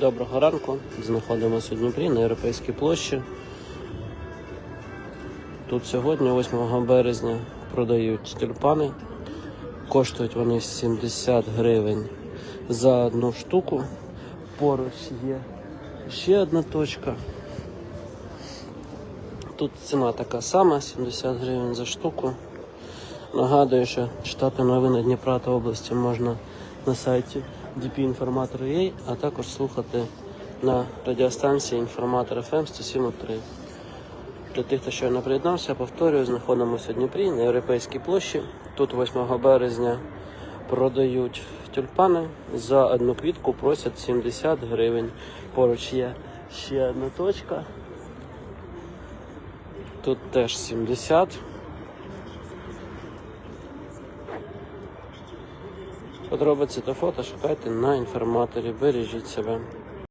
Доброго ранку. Знаходимося у Дніпрі на Європейській площі. Тут сьогодні, 8 березня, продають тюльпани. Коштують вони 70 гривень за одну штуку. Поруч є ще одна точка. Тут ціна така сама, 70 гривень за штуку. Нагадую, що читати новини Дніпра та області можна на сайті dpinformator.ua, а також слухати на радіостанції Інформатор FM 107.3. Для тих, хто щойно приєднався, повторюю, знаходимося у Дніпрі на Європейській площі. Тут 8 березня продають тюльпани. За одну квітку просять 70 гривень. Поруч є ще одна точка. Тут теж 70. Подробиці та фото шукайте на інформаторі. Бережіть себе.